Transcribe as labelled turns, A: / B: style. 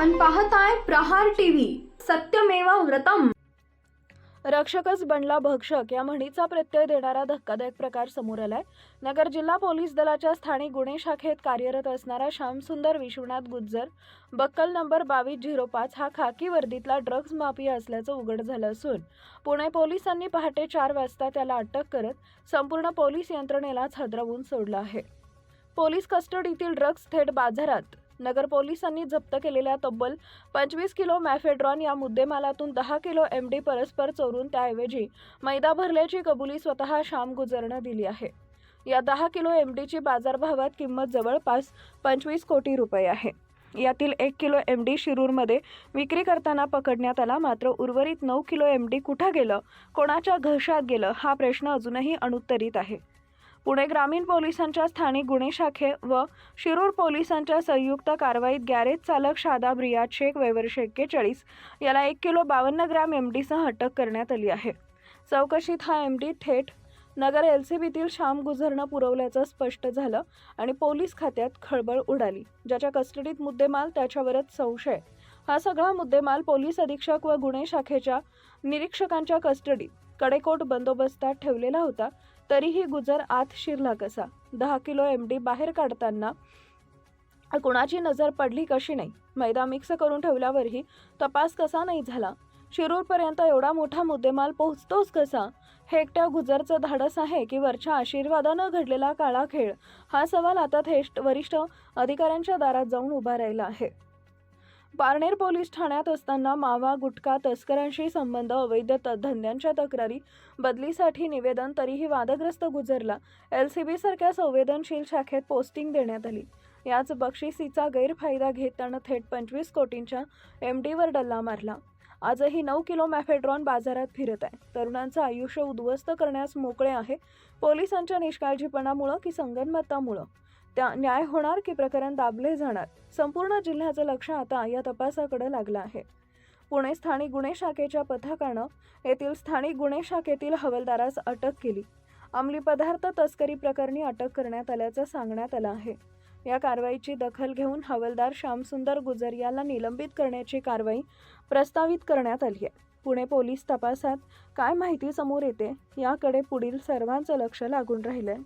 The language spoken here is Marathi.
A: पाहताय प्रहार टीव्ही सत्यमेव व्रतम.
B: रक्षकच बनला भक्षक या म्हणीचा प्रत्यय देणारा धक्कादायक प्रकार समोर आलाय. नगर जिल्हा पोलीस दलाच्या स्थानिक गुन्हे शाखेत कार्यरत असणारा श्यामसुंदर विश्वनाथ गुज्जर बक्कल नंबर बावीस झिरो पाच हा खाकी वर्दीतला ड्रग्ज माफिया असल्याचं उघड झालं असून पुणे पोलिसांनी पहाटे चार वाजता त्याला अटक करत संपूर्ण पोलीस यंत्रणेलाच हादरवून सोडलं आहे. पोलीस कस्टडीतील ड्रग्ज थेट बाजारात नगर पोलिसांनी जप्त केलेल्या तब्बल पंचवीस किलो मॅफेड्रॉन या मुद्देमालातून दहा किलो एम डी परस्पर चोरून त्याऐवजी मैदा भरल्याची कबुली स्वतः श्याम गुजरनं दिली आहे. या दहा किलो एम डीची बाजारभावात किंमत जवळपास पंचवीस कोटी रुपये आहे. यातील एक किलो एम डी शिरूरमध्ये विक्री करताना पकडण्यात आला मात्र उर्वरित नऊ किलो एम डी कुठं गेलं कोणाच्या घशात गेलं हा प्रश्न अजूनही अनुत्तरित आहे. पुणे ग्रामीण पोलिसांच्या स्थानिक गुन्हे शाखे व शिरूर पोलिसांच्या संयुक्त कारवाईत गॅरेज चालक शादाब रियाज शेख वैवर्ष एक्केचाळीस याला एक किलो बावन्न ग्रॅम एम डीसह अटक करण्यात आली आहे. चौकशीत हा एम डी थेट नगर एल सी बीतील श्याम गुजरनं पुरवल्याचं स्पष्ट झालं आणि पोलीस खात्यात खळबळ उडाली. ज्याच्या कस्टडीत मुद्देमाल त्याच्यावरच संशय. हा सगळा मुद्देमाल पोलीस अधीक्षक व गुन्हे शाखेच्या निरीक्षकांच्या कस्टडीत. कडेकोट बंदोबस्तात ठेवलेला होता तरीही गुजर आत शिरला कसा. दहा किलो एम डी बाहेर काढताना कुणाची नजर पडली कशी नाही. मैदा मिक्स करून ठेवल्यावरही तपास कसा नाही झाला. शिरूरपर्यंत एवढा मोठा मुद्देमाल पोहोचतोच कसा? हे एकट्या गुजरचं धाडस आहे की वरच्या आशीर्वादानं घडलेला काळा खेळ? हा सवाल आता थेट वरिष्ठ अधिकाऱ्यांच्या दारात जाऊन उभा राहिला आहे. पारनेर पोलीस ठाण्यात असताना मावा गुटखा तस्करांशी संबंध अवैध त- धंद्यांच्या तक्रारी बदलीसाठी निवेदन तरीही वादग्रस्त गुजरला. एल सी बी सारख्या संवेदनशील शाखेत पोस्टिंग देण्यात आली. याच बक्षिसीचा गैरफायदा घेत त्यानं थेट पंचवीस कोटींच्या एम डीवर डल्ला मारला. आजही नऊ किलो मॅफेड्रॉन बाजारात फिरत आहे. तरुणांचं आयुष्य उद्ध्वस्त करण्यास मोकळे आहे पोलिसांच्या निष्काळजीपणामुळं की संगनमतामुळं? त्या न्याय होणार की प्रकरण दाबले जाणार? संपूर्ण जिल्ह्याचं लक्ष आता या तपासाकडे लागलं आहे. पुणे स्थानिक गुन्हे शाखेच्या पथकानं येथील स्थानिक गुन्हे शाखेतील हवालदारास अटक केली. अंमली पदार्थ तस्करी प्रकरणी अटक करण्यात आल्याचं सांगण्यात आलं आहे. या कारवाईची दखल घेऊन हवालदार श्यामसुंदर गुजर याला निलंबित करण्याची कारवाई प्रस्तावित करण्यात आली आहे. पुणे पोलीस तपासात काय माहिती समोर येते याकडे पुढील सर्वांचं लक्ष लागून राहिलंय.